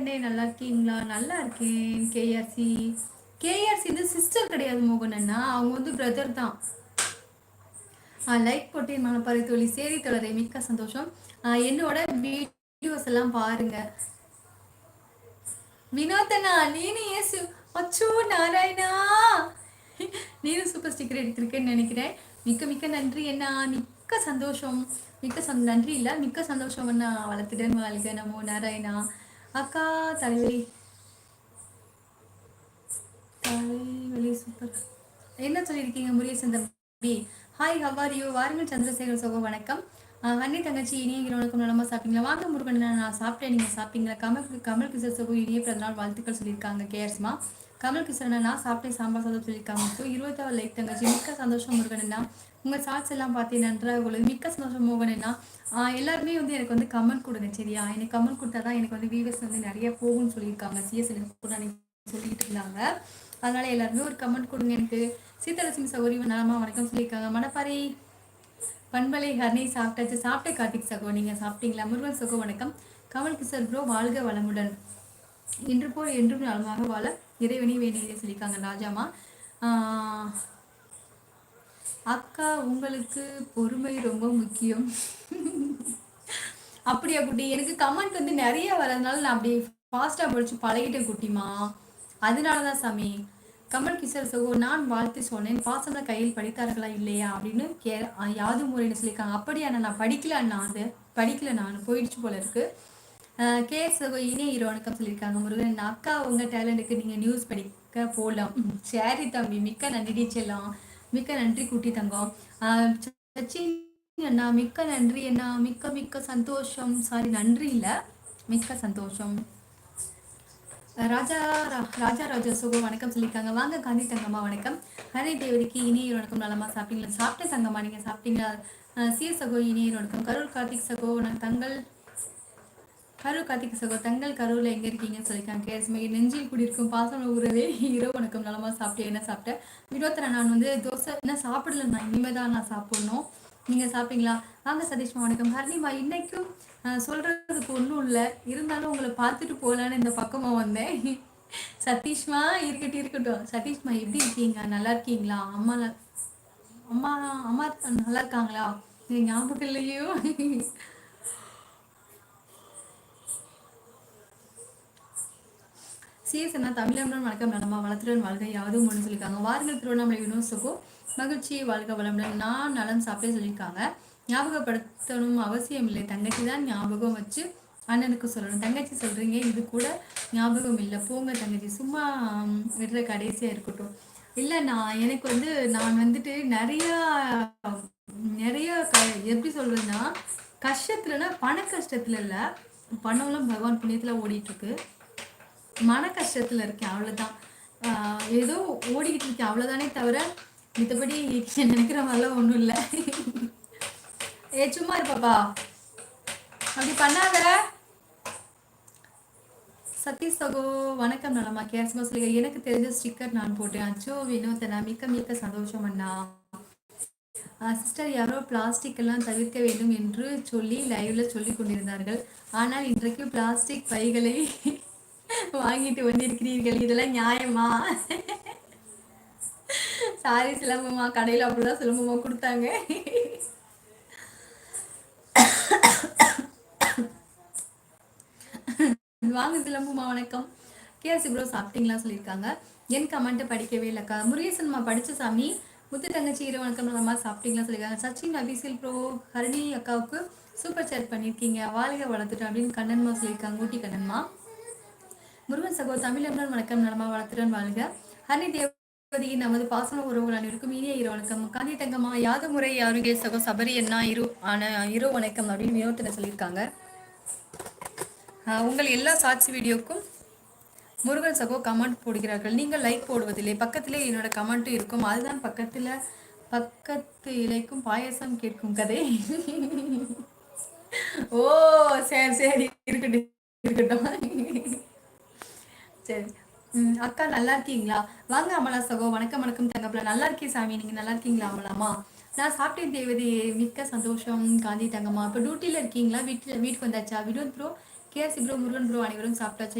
மணிகண்டே நல்லா இருக்கீங்களா? நல்லா இருக்கேன் கேஆர்சி கேஆர்சி வந்து சிஸ்டர் கிடையாது மோகன் அண்ணா. அவங்க வந்து பிரதர் தான். லைக் போட்டேன் மனப்பாறை தோழி. சேரி தொடரை மிக்க சந்தோஷம். என்னோட வீடியோஸ் எல்லாம் பாருங்க. வினோதனா நீனு ஏசு. அச்சோ நாராயணா. நீனும் சூப்பர் ஸ்டிக்கர் எடுத்திருக்கேன்னு நினைக்கிறேன். மிக்க மிக்க நன்றி என்ன மிக்க சந்தோஷம். மிக்க சந் நன்றி இல்லை. மிக்க சந்தோஷம் என்ன வளர்த்துடன் வாழ்க நமோ நாராயணா. அக்கா தலைவலி. தலைவலி சூப்பர் என்ன சொல்லியிருக்கீங்க முருகேசன் தம்பி? ஹாய் ஹவார் யூ வாருங்கள் சந்திரசேகர் சோகம் வணக்கம். வண்ணி தங்கச்சி இனிய வணக்கம். நலமா சாப்பிட்டீங்களா? வாங்க முருகன் நான் சாப்பிட்டேன். நீங்கள் சாப்பிட்டீங்களா? கமல் கமல் கிஷோர் சோகோ இனிய பிறந்தநாள் வாழ்த்துக்கள் சொல்லியிருக்காங்க கேர்ஸ்மா கமல் கிஷோர் நான் சாப்பிட்டேன் சாம்பார் சாதம் சொல்லியிருக்காங்க. ஸோ இருபத்தாறு லைக் தங்கச்சி மிக்க சந்தோஷம் முருகன் உங்கள் சாட்ஸ் எல்லாம் பார்த்து நன்றாக உள்ளது. மிக்க சந்தோஷம் மோகன் எல்லாருமே வந்து எனக்கு வந்து கமெண்ட் கொடுங்க சரியா? எனக்கு கமெண்ட் கொடுத்தா தான் எனக்கு வந்து வீவர்ஸ் வந்து நிறைய போகும்னு சொல்லியிருக்காங்க. சிஎஸ்எல் கூட சொல்லிட்டு இருந்தாங்க. அதனால எல்லாருமே ஒரு கமெண்ட் கொடுங்க எனக்கு. சீதலட்சுமி சௌகரி நலமா வணக்கம் சொல்லியிருக்காங்க. மணப்பாறை. பண்பலை ஹர்னி சாப்பிட்டாச்சு. சாப்பிட்ட கார்த்திக் சகோ. நீங்கள் சாப்பிட்டீங்களா? முருகன் சகோ வணக்கம். கமல் கிஷோர் ப்ரோ வாழ்க வளமுடன். இன்று போல் என்றும் நலமாக வாழ இறைவனி வேண்டியதை சொல்லியிருக்காங்க ராஜாமா. அக்கா உங்களுக்கு பொறுமை ரொம்ப முக்கியம். அப்படியா குட்டி? எனக்கு கமெண்ட் வந்து நிறைய வரதுனால நான் அப்படி ஃபாஸ்ட்டாக படிச்சு பழகிட்டேன் குட்டிமா. அதனால தான் சாமி. கமல் கிஷோர் சகோ நான் வாழ்த்து சொன்னேன். பாசன கையில் படித்தார்களா இல்லையா? அப்படின்னு கே யாது முறைன்னு சொல்லியிருக்காங்க. அப்படியா நான் படிக்கல அண்ணா அது படிக்கல நான் போயிடுச்சு போல இருக்கு. கே சகோ இனே ஹீரோ வணக்கம் சொல்லியிருக்காங்க. முருகன் அக்கா உங்க டேலண்ட்டுக்கு நீங்கள் நியூஸ் படிக்க போகலாம் சரி தம்பி மிக்க நன்றி செல்லாம். மிக்க நன்றி குட்டி தங்கம். சச்சின் அண்ணா மிக்க நன்றி அண்ணா. மிக்க மிக்க சந்தோஷம். சாரி நன்றி இல்லை மிக்க சந்தோஷம். ராஜா ராஜா ராஜா சுகோ வணக்கம் சொல்லியிருக்காங்க. வாங்க காந்தி தங்கம்மா வணக்கம். ஹரி தேவதிக்கு இனியர் வணக்கம். நலமா சாப்பிட்டீங்களா? சாப்பிட்ட தங்கம்மா நீங்கள் சாப்பிட்டீங்களா? சிஎஸ் சகோ இனியர் வணக்கம். கரூர் கார்த்திக் சகோ தங்கள் கரூர் கார்த்திக் சகோ தங்கள் கரூரில் எங்கே இருக்கீங்கன்னு சொல்லியிருக்காங்க. கேஎஸ்மே நெஞ்சில் குடியிருக்கும் பாசம் உறவே இரவு வணக்கம். நலமா சாப்பிட்டேன் என்ன சாப்பிட்டேன் வினோத்தனை நான் வந்து தோசை என்ன சாப்பிடல நான் இனிமேல் தான் நான் சாப்பிடணும். நீங்கள் சாப்பிட்டீங்களா? வாங்க சதீஷ்மா வணக்கம். ஹர்னிமா இன்னைக்கும் சொல்கிறதுக்கு ஒன்றும் இல்லை. இருந்தாலும் உங்களை பார்த்துட்டு போகலான்னு இந்த பக்கமாக வந்தேன். சதீஷ்மா இருக்கட்டும் இருக்கட்டும். சதீஷ்மா எப்படி இருக்கீங்க? நல்லா இருக்கீங்களா? அம்மா அம்மா அம்மா நல்லா இருக்காங்களா? ஞாபகம் இல்லையோ? சிஎஸ்என்னா தமிழம்னா வணக்கம். நலமா வளர்த்துடன் வாழ்க. யாதும் ஒன்று சொல்லியிருக்காங்க. வாருங்கள் திருவண்ணாமலை யூனிவர்ஸுக்கும் மகிழ்ச்சி வாழ்க வளமுடன். நான் நலம் சாப்பிட்டே சொல்லியிருக்காங்க. ஞாபகப்படுத்தணும் அவசியம் இல்லை. தங்கச்சி தான் ஞாபகம் வச்சு அண்ணனுக்கு சொல்லணும். தங்கச்சி சொல்கிறீங்க இது கூட ஞாபகம் இல்லை. போங்க தங்கச்சி. சும்மா விடுற கடைசியாக இருக்கட்டும். இல்லை நான் எனக்கு வந்து நான் வந்துட்டு நிறைய க எப்படி சொல்கிறதுன்னா கஷ்டத்துலனா பண கஷ்டத்தில் இல்லை பணம்லாம் பகவான் புண்ணியத்தில் ஓடிட்டுருக்கு மன கஷ்டத்துல இருக்கேன் அவ்வளவுதான். ஏதோ ஓடிக்கிட்டு இருக்கேன் அவ்வளவுதானே தவிர மித்தபடி நினைக்கிற மாதிரிலாம் ஒன்றும் இல்லை. ஏ சும்மா இருப்பாப்பா அப்படி பண்ணாத. சதீஷ் சகோ வணக்கம் நலமா கேசமா சொல்லுங்க. எனக்கு தெரிஞ்ச ஸ்டிக்கர் நான் போட்டேன். அச்சோ வினோதனா மிக்க மிக்க சந்தோஷம் அண்ணா. சிஸ்டர் யாரோ பிளாஸ்டிக் எல்லாம் தவிர்க்க வேண்டும் என்று சொல்லி லைவ்ல சொல்லி கொண்டிருந்தார்கள். ஆனால் இன்றைக்கு பிளாஸ்டிக் பைகளை வாங்கிட்டு வந்திருக்கிறீர்கள். இதெல்லாம் நியாயமா? சாரி சிலம்பமா கடையில் அப்படிதான் சிலம்பமா கொடுத்தாங்க. வாங்க சிலம்பமா வணக்கம். கேஎஸ்சி ப்ரோ சாப்பிட்டீங்களா சொல்லியிருக்காங்க. என் கமெண்ட் படிக்கவே இல்லைக்கா முருகேசன்மா படிச்ச சாமி முத்து தங்கச்சி இரவு வணக்கம் நம்ம சாப்பிட்டீங்களா சொல்லியிருக்காங்க. சச்சின் அபிசில் ப்ரோ ஹரணி அக்காவுக்கு சூப்பர் சேட் பண்ணியிருக்கீங்க. வாழ்க வளர்த்துட்டோம் அப்படின்னு கண்ணன்மா சொல்லியிருக்காங்க. ஊட்டி கண்ணன்மா முருகன் சகோ தமிழர்கள் வணக்கம். நலமா வளர்த்துடன் வாழ்க. ஹரி தேவதியின் நமது பாசன உறவுகள் அனைவருக்கும் இனிய இரு வணக்கம். காந்தி தங்கம்மா யாது முறை அருகே சகோ சபரி என்ன இரு ஆன இரு வணக்கம் அப்படின்னு வினோத்தில் சொல்லியிருக்காங்க. உங்கள் எல்லா சாட்சி வீடியோக்கும் முருகன் சகோ கமெண்ட் போடுகிறார்கள். நீங்கள் லைக் போடுவதில்லை. பக்கத்திலே என்னோட கமெண்ட்டும் இருக்கும். அதுதான் பக்கத்தில் பக்கத்து இலைக்கும் பாயசம் கேட்கும் கதை. ஓ சரி சரி. இருக்கட்டும் இருக்கட்டும். சரி அக்கா நல்லா இருக்கீங்களா? வாங்க அமலா சகோ வணக்கம் வணக்கம் தங்கப்பில் நல்லா இருக்கேன் சாமி. நீங்க நல்லா இருக்கீங்களா அமலாமா? நான் சாப்பிட்டேன் தேவதி. மிக்க சந்தோஷம் காந்தி தங்கம்மா. இப்போ டியூட்டியில் இருக்கீங்களா? வீட்டில் வீட்டுக்கு வந்தாச்சா? Vinod bro KSC bro Murugan bro அனைவரும் சாப்பிட்டாச்சு?